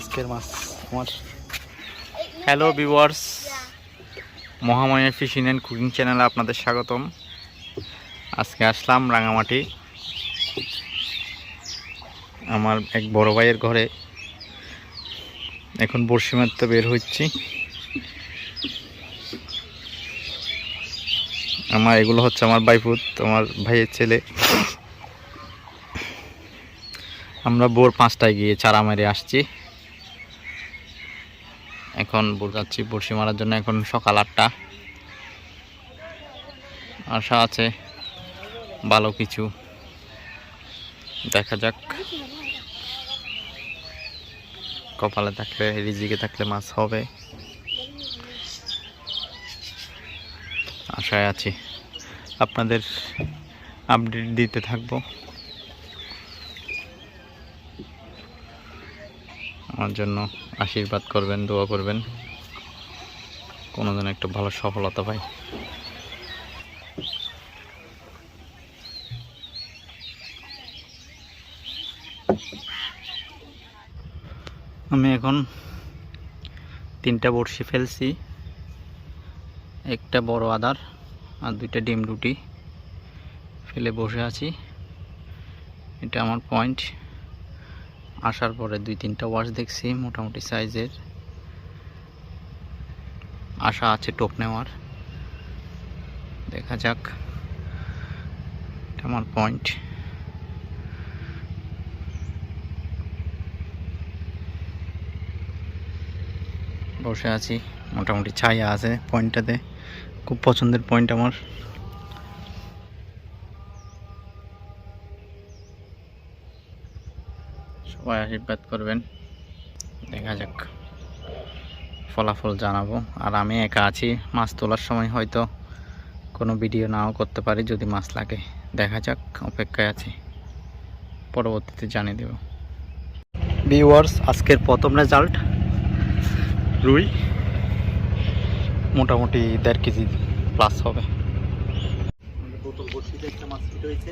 আজকের মাছ আমার hello viewers Mahamaya fishing and cooking চ্যানেলে আপনাদের স্বাগতম। আজকে আসলাম রাঙামাটি। আমার এক বড় ভাইয়ের ঘরে। এখন বড়শি মারতে বের হচ্ছি আমার এগুলো হচ্ছে আমার বাইপুত আমার ভাইয়ের ছেলে। আমরা ভোর পাঁচটায় গিয়ে চারা মেরে আসছি। এখন যাচ্ছি বড়শি মারার জন্য এখন সকাল আটটা। আশা আছে ভালো কিছু। দেখা যাক। কপালে থাকলে, রিজিকে থাকলে মাছ হবে। আশায় আছি। আপনাদের আপডেট দিতে থাকব। আমার জন্য আশীর্বাদ করবেন, দোয়া করবেন। কোনো যেন একটা ভালো সফলতা পাই। আমি এখন তিনটা বড়শি ফেলছি। একটা বড় আদার আর দুইটা ডিম রুটি। ফেলে বসে আছি। এটা আমার পয়েন্ট। আসার পরে দুই, তিনটা ওয়াশ দেখছি, মোটামুটি সাইজের আশা আছে টোপ নেওয়ার। দেখা যাক। আমার পয়েন্ট বসে আছি। মোটামুটি ছায়া আছে পয়েন্টটাতে খুব পছন্দের পয়েন্ট আমার। সবাই আশীর্বাদ করবেন। দেখা যাক। ফলাফল জানাব। আর আমি একা আছি, মাছ তোলার সময় হয়তো কোনো ভিডিও নাও করতে পারি, যদি মাছ লাগে। দেখা যাক, অপেক্ষায় আছি। পরবর্তীতে জানিয়ে দেব। ভিউয়ার্স আজকের প্রথম রেজাল্ট রুই। মোটামুটি দেড় কেজি প্লাস হবে। বোতল বড়শিতে একটা মাছ হয়েছে।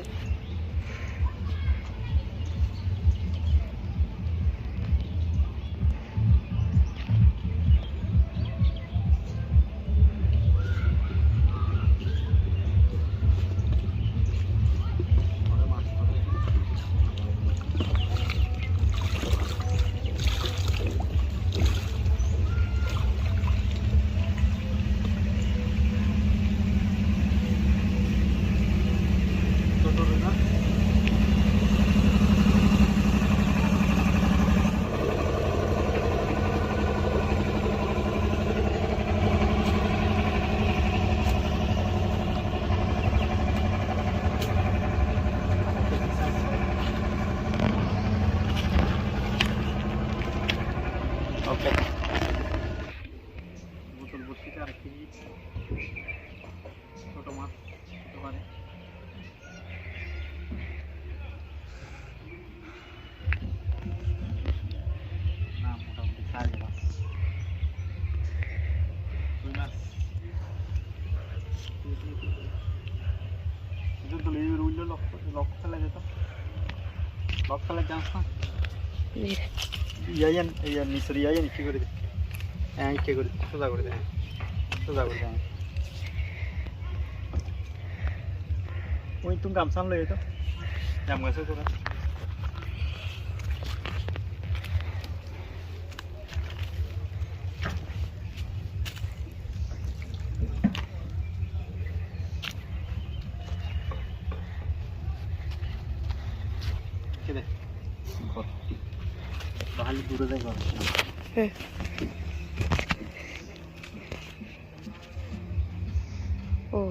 ফেলার চান্স না ইয়াইয়ান ইয়ার নিচের কি করে দে। হ্যাঁ কি করে সোজা করে দে হ্যাঁ। সোজা করে দে হ্যাঁ। ওই তুমি গামছা লই তো জাম গাছে তোরা কে দে ঘর ও।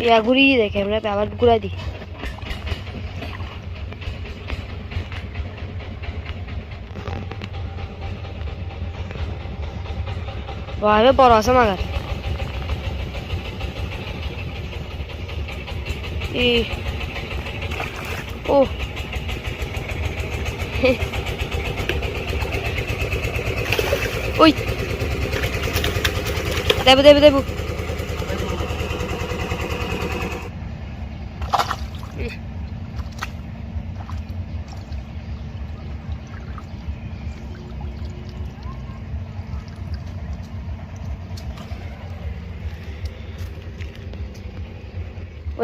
ইয়া ঘুরিয়ে দেখে আমরা আবার ঘুরা দিই বড় আছে মাগার ই ও ওই দেবো দেবো দেবো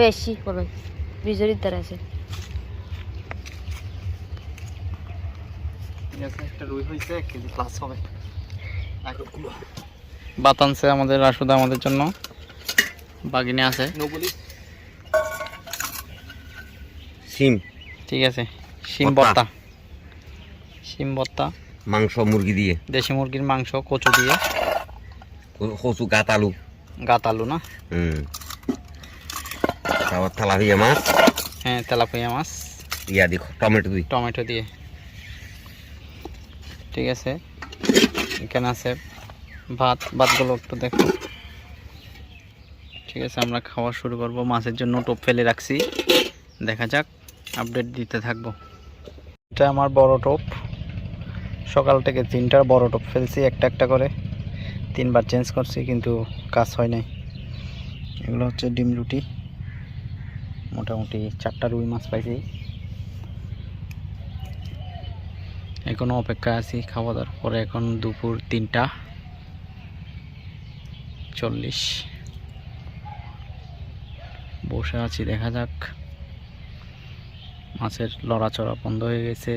ওই দ্বারা আছে একটা রুই হয়েছে এক কেজি প্লাস হবে বাতানছে আমাদের আমাদের জন্য। বাগিনে আছে। সিম ঠিক আছে। ভর্তা। ভর্তা। শিম ভর্তা। মাংস মুরগি দিয়ে। দেশি মুরগির মাংস কচু দিয়ে। কচু গাত আলু। গাত আলু না? হুম। তারপর তেলাপিয়া মাছ। হ্যাঁ তেলাপিয়া মাছ। ইয়া দি টমেটো দিই টমেটো দিয়ে। ঠিক আছে। এখানে আছে ভাত। ভাতগুলো একটু দেখো। ঠিক আছে আমরা খাওয়া শুরু করব। মাছের জন্য টোপ ফেলে রাখছি। দেখা যাক আপডেট দিতে থাকব। এটা আমার বড় টোপ। সকাল থেকে তিনটার বড় টোপ ফেলছি একটা একটা করে। তিনবার চেঞ্জ করছি কিন্তু কাজ হয় নাই। এগুলো হচ্ছে ডিম রুটি। মোটামুটি চারটা রুই মাছ পাইছি। এখনও অপেক্ষা আছি খাওয়া দাওয়ার পরে এখন দুপুর তিনটা চল্লিশ। বসে আছি, দেখা যাক। মাছের লড়াচড়া বন্ধ হয়ে গেছে,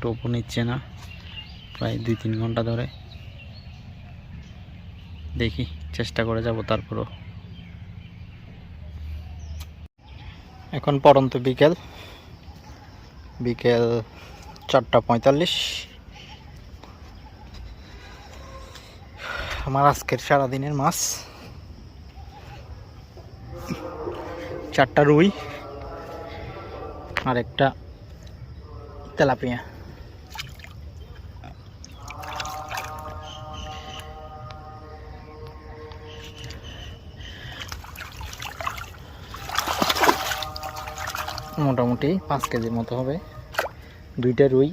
টোপও নিচ্ছে না, প্রায় দুই তিন ঘণ্টা ধরে। দেখি, চেষ্টা করে যাব তারপরও। এখন পড়ন্ত বিকেল। বিকেল চারটা পঁয়তাল্লিশ। আমার আজকের সারাদিনের মাছ। চারটা রুই। আর একটা তেলাপিয়া। মোটামুটি পাঁচ কেজির মতো হবে। দুইটা রুই,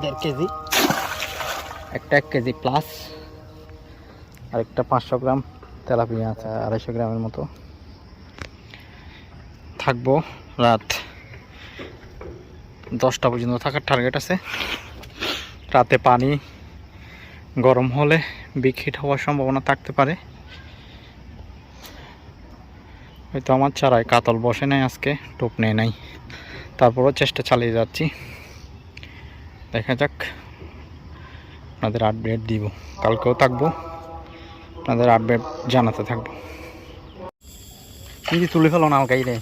দেড় কেজি, একটা এক কেজি প্লাস আর একটা পাঁচশো গ্রাম তেলাপিয়া আছে, আড়াইশো গ্রামের মতো। থাকব রাত দশটা পর্যন্ত থাকার টার্গেট আছে। রাতে পানি গরম হলে বিক্ষিট হওয়ার সম্ভাবনা থাকতে পারে। হয়তো আমার চারায় কাতল বসে নাই আজকে টোপ নেই নাই। তারপরও চেষ্টা চালিয়ে যাচ্ছি। দেখা যাক আপনাদের আপডেট দিব। কালকেও থাকব আপনাদের আপডেট জানাতে থাকব। কি তুলে ফেলো না গাইরে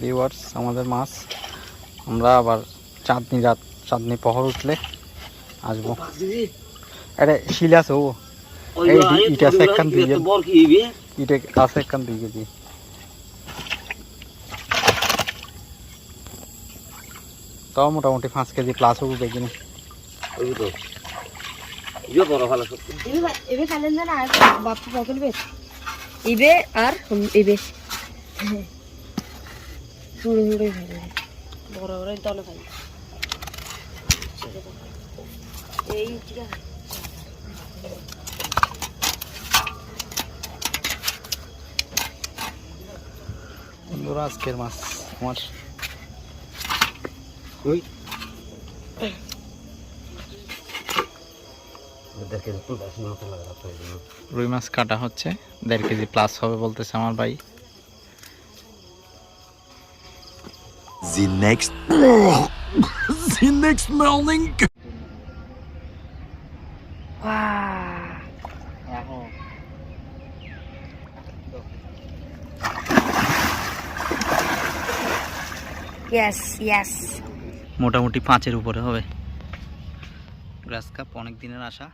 ভিউয়ার্স আমাদের মাছ। আমরা আবার চাঁদনি রাত চাঁদনি পহর উঠলে আসব। আরে শিল আছে ও। এই ইটা একখান দুই কেজি। ইটা আছে একখান দুই কেজি তাও মোটামুটি পাঁচ কেজি প্লাস হবে বেগিনি এবে খালেন না আর বাপু পকেল বেশ ইবে আর ইবে সুড়ে সুড়ে খাই বড় বড় তলে খাই এই বন্ধুরা আজকের মাছ আমার রুই মাছ কাটা হচ্ছে দেড় কেজি প্লাস হবে বলতেছে আমার ভাই The next. the next morning. Yes, yes মোটামুটি পাঁচের উপরে হবে। গ্রাস কাপ অনেক দিনের আশা।